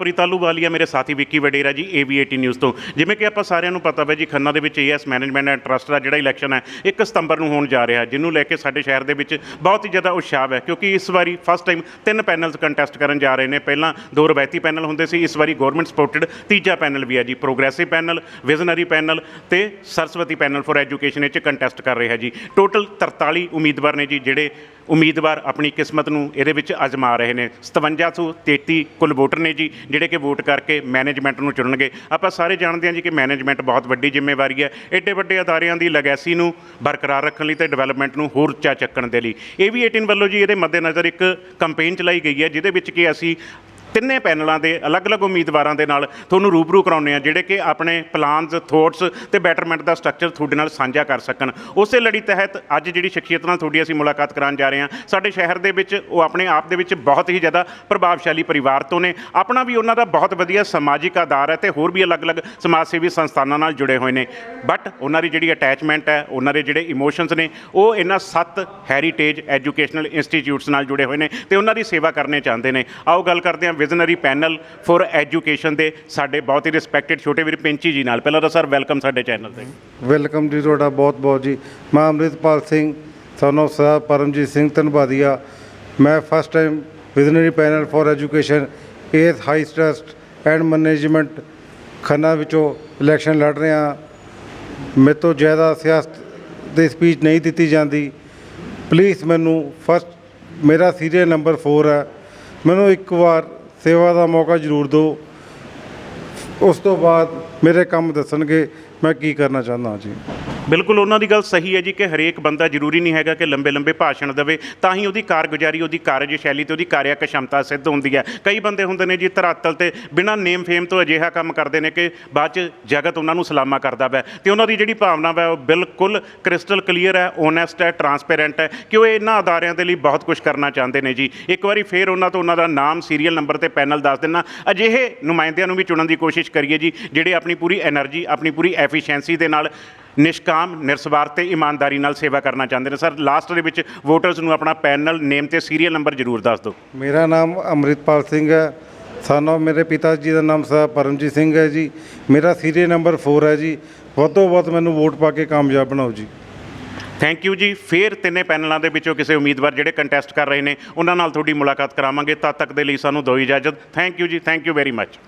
ਹਰਪ੍ਰੀਤ ਆਲੂਵਾਲੀਆ ਮੇਰੇ ਸਾਥੀ ਵਿੱਕੀ ਵਡੇਰਾ ਜੀ AV18 ਨਿਊਜ਼ ਤੋਂ। ਜਿਵੇਂ ਕਿ ਆਪਾਂ ਸਾਰਿਆਂ ਨੂੰ ਪਤਾ ਹੈ ਜੀ, ਖੰਨਾ ਦੇ ਵਿੱਚ A S management and trust ਦਾ ਜਿਹੜਾ ਇਲੈਕਸ਼ਨ ਹੈ 1 ਸਤੰਬਰ ਨੂੰ ਹੋਣ ਜਾ ਰਿਹਾ, ਜਿਹਨੂੰ ਲੈ ਕੇ ਸਾਡੇ ਸ਼ਹਿਰ ਦੇ ਵਿੱਚ ਬਹੁਤ ਹੀ ਜ਼ਿਆਦਾ ਉਤਸ਼ਾਹ ਹੈ ਕਿਉਂਕਿ ਇਸ ਵਾਰੀ ਫਸਟ ਟਾਈਮ ਤਿੰਨ ਪੈਨਲਸ ਕੰਟੈਸਟ ਕਰਨ ਜਾ ਰਹੇ ਨੇ। ਪਹਿਲਾਂ ਦੋ ਰਵਾਇਤੀ ਪੈਨਲ ਹੁੰਦੇ ਸੀ, ਇਸ ਵਾਰੀ ਗਵਰਨਮੈਂਟ ਸਪੋਰਟਡ ਤੀਜਾ ਪੈਨਲ ਵੀ ਹੈ ਜੀ ਪ੍ਰੋਗਰੈਸਿਵ ਪੈਨਲ ਵਿਜ਼ਨਰੀ ਪੈਨਲ ਤੇ ਸਰਸਵਤੀ ਪੈਨਲ ਫॉर ਐਜੂਕੇਸ਼ਨ ਵਿੱਚ ਕੰਟੈਸਟ ਕਰ ਰਿਹਾ ਜੀ। ਟੋਟਲ 43 ਉਮੀਦਵਾਰ ਨੇ ਜੀ, ਜਿਹੜੇ ਉਮੀਦਵਾਰ ਆਪਣੀ ਕਿਸਮਤ ਨੂੰ ਇਹਦੇ ਵਿੱਚ ਅਜ਼ਮਾ ਰਹੇ ਨੇ। 5733 ਕੁੱਲ ਵੋਟਰ ਨੇ ਜੀ ਜਿਹੜੇ ਕਿ ਵੋਟ ਕਰਕੇ ਮੈਨੇਜਮੈਂਟ ਨੂੰ ਚੁਣਨਗੇ। ਆਪਾਂ ਸਾਰੇ ਜਾਣਦੇ ਹਾਂ ਜੀ ਕਿ ਮੈਨੇਜਮੈਂਟ ਬਹੁਤ ਵੱਡੀ ਜ਼ਿੰਮੇਵਾਰੀ ਹੈ। ਏਡੇ ਵੱਡੇ ਅਦਾਰਿਆਂ ਦੀ ਲੈਗੈਸੀ ਨੂੰ ਬਰਕਰਾਰ ਰੱਖਣ ਲਈ ਤੇ ਡਿਵੈਲਪਮੈਂਟ ਨੂੰ ਹੋਰ ਉੱਚਾ ਚੱਕਣ ਦੇ ਲਈ। ਇਹ ਵੀ 18 ਵੱਲੋਂ ਜੀ ਇਹਦੇ ਮੱਦੇਨਜ਼ਰ ਇੱਕ ਕੰਪੇਨ ਚਲਾਈ ਗਈ ਹੈ, ਜਿਹਦੇ ਵਿੱਚ ਕਿ ਅਸੀਂ ਤਿੰਨੇ ਪੈਨਲਾਂ ਦੇ ਅਲੱਗ-ਅਲੱਗ ਉਮੀਦਵਾਰਾਂ ਦੇ ਨਾਲ ਤੁਹਾਨੂੰ ਰੂਬਰੂ ਕਰਾਉਂਦੇ ਆ ਜਿਹੜੇ ਕਿ ਆਪਣੇ ਪਲਾਨਸ ਥੋਟਸ ਤੇ ਬੈਟਰਮੈਂਟ ਦਾ ਸਟਰਕਚਰ ਤੁਹਾਡੇ ਨਾਲ ਸਾਂਝਾ ਕਰ ਸਕਣ। ਉਸੇ ਲੜੀ ਤਹਿਤ ਅੱਜ ਜਿਹੜੀ ਸ਼ਖਸੀਅਤ ਨਾਲ ਤੁਹਾਡੀ ਅਸੀਂ ਮੁਲਾਕਾਤ ਕਰਾਉਣ ਜਾ ਰਹੇ ਹਾਂ, ਸਾਡੇ ਸ਼ਹਿਰ ਦੇ ਵਿੱਚ ਉਹ ਆਪਣੇ ਆਪ ਦੇ ਵਿੱਚ ਬਹੁਤ ਹੀ ਜ਼ਿਆਦਾ ਪ੍ਰਭਾਵਸ਼ਾਲੀ ਪਰਿਵਾਰ ਤੋਂ ਨੇ। ਆਪਣਾ ਵੀ ਉਹਨਾਂ ਦਾ ਬਹੁਤ ਵਧੀਆ ਸਮਾਜਿਕ ਆਧਾਰ ਹੈ ਤੇ ਹੋਰ ਵੀ ਅਲੱਗ-ਅਲੱਗ ਸਮਾਜ ਸੇਵੀ ਸੰਸਥਾਨਾਂ ਨਾਲ ਜੁੜੇ ਹੋਏ ਨੇ। ਬਟ ਉਹਨਾਂ ਦੀ ਜਿਹੜੀ ਅਟੈਚਮੈਂਟ ਹੈ, ਉਹਨਾਂ ਦੇ ਜਿਹੜੇ ਇਮੋਸ਼ਨਸ ਨੇ, ਉਹ ਇਹਨਾਂ ਸੱਤ ਹੈਰੀਟੇਜ ਐਜੂਕੇਸ਼ਨਲ ਇੰਸਟੀਚਿਊਟਸ ਨਾਲ ਜੁੜੇ ਹੋਏ ਨੇ ਤੇ ਉਹਨਾਂ ਦੀ ਸੇਵਾ ਕਰਨੇ ਚਾਹੁੰਦੇ ਨੇ। ਆਓ ਗੱਲ ਕਰਦੇ ਹਾਂ ਵਿਜ਼ਨਰੀ ਪੈਨਲ ਫॉर ਐਜੂਕੇਸ਼ਨ ਦੇ ਸਾਡੇ ਬਹੁਤ ਹੀ ਰਿਸਪੈਕਟਡ ਛੋਟੇ ਵੀਰ ਪਿੰਚੀ ਜੀ ਨਾਲ। ਪਹਿਲਾਂ ਤਾਂ ਸਰ ਵੈਲਕਮ ਸਾਡੇ ਚੈਨਲ ਤੇ। ਵੈਲਕਮ ਜੀ ਤੁਹਾਡਾ ਬਹੁਤ ਬਹੁਤ ਜੀ। ਮੈਂ ਅੰਮ੍ਰਿਤਪਾਲ ਸਿੰਘ, ਸਾਨੂੰ ਸਾਹਿਬ ਪਰਮਜੀਤ ਸਿੰਘ ਧੰਨਵਾਦੀਆ। ਮੈਂ first time visionary panel for education ਏਥ high trust and management Khanna ਵਿੱਚੋਂ ਇਲੈਕਸ਼ਨ ਲੜ ਰਿਹਾ ਮੇਰੇ ਤੋਂ ਜ਼ਿਆਦਾ ਸਿਆਸਤ ਦੀ ਸਪੀਚ ਨਹੀਂ ਦਿੱਤੀ ਜਾਂਦੀ। ਪਲੀਜ਼ ਮੈਨੂੰ ਫਸਟ ਮੇਰਾ ਸੀਰੀਅਲ ਨੰਬਰ 4 ਹੈ। ਮੈਨੂੰ ਇੱਕ ਵਾਰ ਸੇਵਾ ਦਾ ਮੌਕਾ ਜ਼ਰੂਰ ਦਿਓ। ਉਸ ਤੋਂ ਬਾਅਦ ਮੇਰੇ ਕੰਮ ਦੱਸਣਗੇ, ਮੈਂ ਕੀ ਕਰਨਾ ਚਾਹੁੰਦਾ ਜੀ। ਬਿਲਕੁਲ ਉਹਨਾਂ ਦੀ ਗੱਲ ਸਹੀ ਹੈ ਜੀ ਕਿ ਹਰੇਕ ਬੰਦਾ ਜ਼ਰੂਰੀ ਨਹੀਂ ਹੈਗਾ ਕਿ ਲੰਬੇ ਲੰਬੇ ਭਾਸ਼ਣ ਦੇਵੇ, ਤਾਂ ਹੀ ਉਹਦੀ ਕਾਰਗੁਜ਼ਾਰੀ, ਉਹਦੀ ਕਾਰਜ ਸ਼ੈਲੀ ਤੇ ਉਹਦੀ ਕਾਰਿਆ ਸ਼ਮਤਾ ਸਿੱਧ ਹੁੰਦੀ ਹੈ। ਕਈ ਬੰਦੇ ਹੁੰਦੇ ਨੇ ਜੀ ਧਰਾਤਲ ਤੇ ਬਿਨਾਂ ਨੇਮ ਫੇਮ ਤੋਂ ਅਜਿਹਾ ਕੰਮ ਕਰਦੇ ਨੇ ਕਿ ਬਾਅਦ ਚ ਜਗਤ ਉਹਨਾਂ ਨੂੰ ਸਲਾਮਾ ਕਰਦਾ ਵੈ। ਤੇ ਉਹਨਾਂ ਦੀ ਜਿਹੜੀ ਭਾਵਨਾ ਵੈ, ਉਹ ਬਿਲਕੁਲ ਕ੍ਰਿਸਟਲ ਕਲੀਅਰ ਹੈ ਓਨੈਸਟ ਹੈ ਟਰਾਂਸਪੇਰੈਂਟ ਹੈ ਕਿ ਉਹ ਇਹਨਾਂ ਅਦਾਰਿਆਂ ਦੇ ਲਈ ਬਹੁਤ ਕੁਝ ਕਰਨਾ ਚਾਹੁੰਦੇ ਨੇ ਜੀ। ਇੱਕ ਵਾਰੀ ਫੇਰ ਉਹਨਾਂ ਤੋਂ ਉਹਨਾਂ ਦਾ ਨਾਮ ਸੀਰੀਅਲ ਨੰਬਰ ਤੇ ਪੈਨਲ ਦੱਸ ਦੇਣਾ ਅਜਿਹੇ ਨੁਮਾਇੰਦਿਆਂ ਨੂੰ ਵੀ ਚੁਣਨ ਦੀ ਕੋਸ਼ਿਸ਼ ਕਰੀਏ ਜੀ, ਜਿਹੜੇ ਆਪਣੀ ਪੂਰੀ એનર્ਜੀ ਆਪਣੀ ਪੂਰੀ ਐਫੀਸ਼ੀਐਂਸੀ ਦੇ ਨਾਲ ਨਿਸ਼ਕਾਮ ਨਿਰਸਵਾਰਥ ਤੇ ਇਮਾਨਦਾਰੀ ਨਾਲ ਸੇਵਾ ਕਰਨਾ ਚਾਹੁੰਦੇ ਨੇ। ਸਰ ਲਾਸਟ ਦੇ ਵਿੱਚ ਵੋਟਰਸ ਨੂੰ ਆਪਣਾ ਪੈਨਲ ਨੇਮ ਤੇ ਸੀਰੀਅਲ ਨੰਬਰ ਜ਼ਰੂਰ ਦੱਸ ਦਿਓ। ਮੇਰਾ ਨਾਮ ਅੰਮ੍ਰਿਤਪਾਲ ਸਿੰਘ ਹੈ। ਸਾਨੂੰ ਮੇਰੇ ਪਿਤਾ ਜੀ ਦਾ ਨਾਮ ਸਾਹਿਬ ਪਰਮਜੀਤ ਸਿੰਘ ਹੈ ਜੀ। ਮੇਰਾ ਸੀਰੀਅਲ ਨੰਬਰ 4 ਹੈ ਜੀ। ਵੱਧ ਤੋਂ ਵੱਧ ਮੈਨੂੰ ਵੋਟ ਪਾ ਕੇ ਕਾਮਯਾਬ ਬਣਾਓ ਜੀ। ਥੈਂਕ ਯੂ ਜੀ। ਫੇਰ ਤਿੰਨੇ ਪੈਨਲਾਂ ਦੇ ਵਿੱਚੋਂ ਕਿਸੇ ਉਮੀਦਵਾਰ ਜਿਹੜੇ ਕੰਟੈਸਟ ਕਰ ਰਹੇ ਨੇ ਉਹਨਾਂ ਨਾਲ ਤੁਹਾਡੀ ਮੁਲਾਕਾਤ ਕਰਾਵਾਂਗੇ। ਤਦ ਤੱਕ ਦੇ ਲਈ ਸਾਨੂੰ ਦਿਓ ਇਜਾਜ਼ਤ। ਥੈਂਕ ਯੂ ਜੀ। Thank you very much